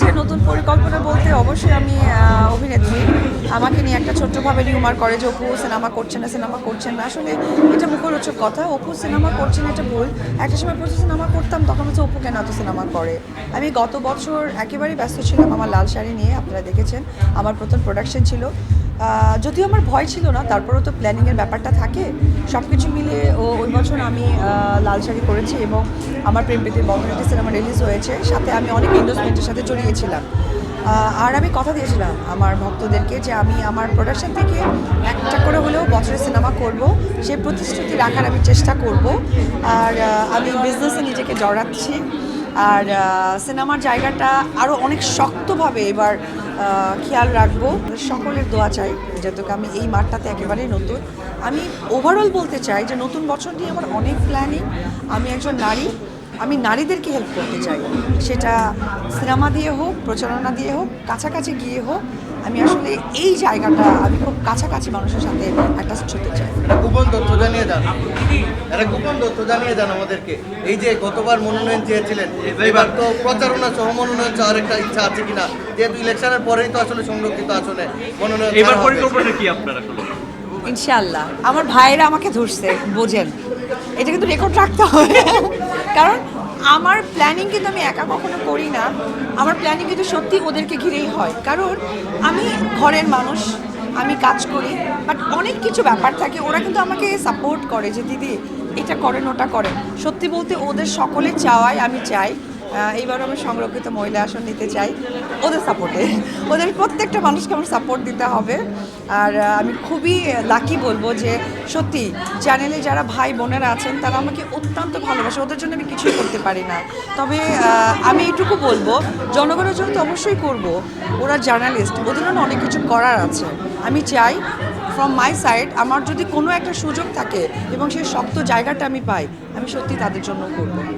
হচ্ছে নতুন পরিকল্পনা বলতে অবশ্যই আমি অভিনেত্রী। আমাকে নিয়ে একটা ছোট্টভাবে রিউমার করে যে অপু সিনেমা করছে না সিনেমা করছেন না। আসলে এটা মুখরোচক কথা। অপু সিনেমা করছেন এটা ভুল। একটা সময় প্রচুর সিনেমা করতাম, তখন হচ্ছে অপু কেন এত সিনেমা করে। আমি গত বছর একেবারেই ব্যস্ত ছিলাম আমার লাল শাড়ি নিয়ে, আপনারা দেখেছেন। আমার প্রথম প্রোডাকশন ছিল। যদিও আমার ভয় ছিল না, তারপরেও তো প্ল্যানিংয়ের ব্যাপারটা থাকে সব কিছু মিলিয়ে ও, ওই বছর আমি লাল শাড়ি করেছি এবং আমার প্রেম প্রীতির বন্ধনীটি সিনেমা রিলিজ হয়েছে, সাথে আমি অনেক ইন্ডোসমেন্টের সাথে জড়িয়েছিলাম। আর আমি কথা দিয়েছিলাম আমার ভক্তদেরকে যে আমি আমার প্রোডাকশন থেকে একটা করে হলেও বছরে সিনেমা করব, সেই প্রতিশ্রুতি রাখার আমি চেষ্টা করব। আর আমি বিজনেসে নিজেকে জড়াচ্ছি। আর সিনেমার জায়গাটা আরও অনেক শক্তভাবে এবার খেয়াল রাখব। সকলের দোয়া চাই যেহেতু আমি এই মাঠটাতে একেবারেই নতুন। আমি ওভারঅল বলতে চাই যে নতুন বছর নিয়ে আমার অনেক প্ল্যানিং আমি একজন নারী, আমি নারীদেরকে হেল্প করতে চাই। সেটা সিনেমা দিয়ে হোক, প্রচারণা দিয়ে হোক, কাছাকাছি গিয়ে হোক, আমি আসলে এই জায়গাটা, আমি খুব কাছাকাছি মানুষের সাথে অ্যাটাচ হতে চাই গোপন তথ্য জানিয়ে যান একটা গোপন তথ্য জানিয়ে যান আমাদেরকে। এই যে গতবার মনোনয়ন চেয়েছিলেন এবার তো প্রচারণা সহ মনোনয়ন চাওয়ার একটা ইচ্ছা আছে কিনা? যেহেতু ইলেকশনের পরেই তো আসলে সংরক্ষিত আসনে মনোনয়ন এবার পরিকল্পনা কি আপনার আসলে ইনশাল্লাহ আমার ভাইয়েরা আমাকে ধরছে বোঝেন। এটা কিন্তু রেকর্ড রাখতে হবে। কারণ আমার প্ল্যানিং কিন্তু আমি একা কখনো করি না। আমার প্ল্যানিং কিন্তু সত্যি ওদেরকে ঘিরেই হয়। কারণ আমি ঘরের মানুষ। আমি কাজ করি বাট অনেক কিছু ব্যাপার থাকে। ওরা কিন্তু আমাকে সাপোর্ট করে যে, দিদি, এটা করেন, ওটা করেন। সত্যি বলতে ওদের সকলে চাওয়ায় আমি চাই। আহ, এইবার আমি সংরক্ষিত মহিলা আসন নিতে চাই। ওদের সাপোর্টে ওদের প্রত্যেকটা মানুষকে আমার সাপোর্ট দিতে হবে। আর আমি খুবই লাকি বলব যে সত্যি চ্যানেলে যারা ভাই বোনেরা আছেন তারা আমাকে অত্যন্ত ভালোবাসে। ওদের জন্য আমি কিছুই করতে পারি না। তবে আমি এইটুকু বলব জনগণের জন্য তো অবশ্যই করব। ওরা জার্নালিস্ট ওদের জন্য অনেক কিছু করার আছে। আমি চাই ফ্রম মাই সাইড আমার যদি কোনো একটা সুযোগ থাকে এবং সেই শক্ত জায়গাটা আমি পাই আমি সত্যি তাদের জন্য করব।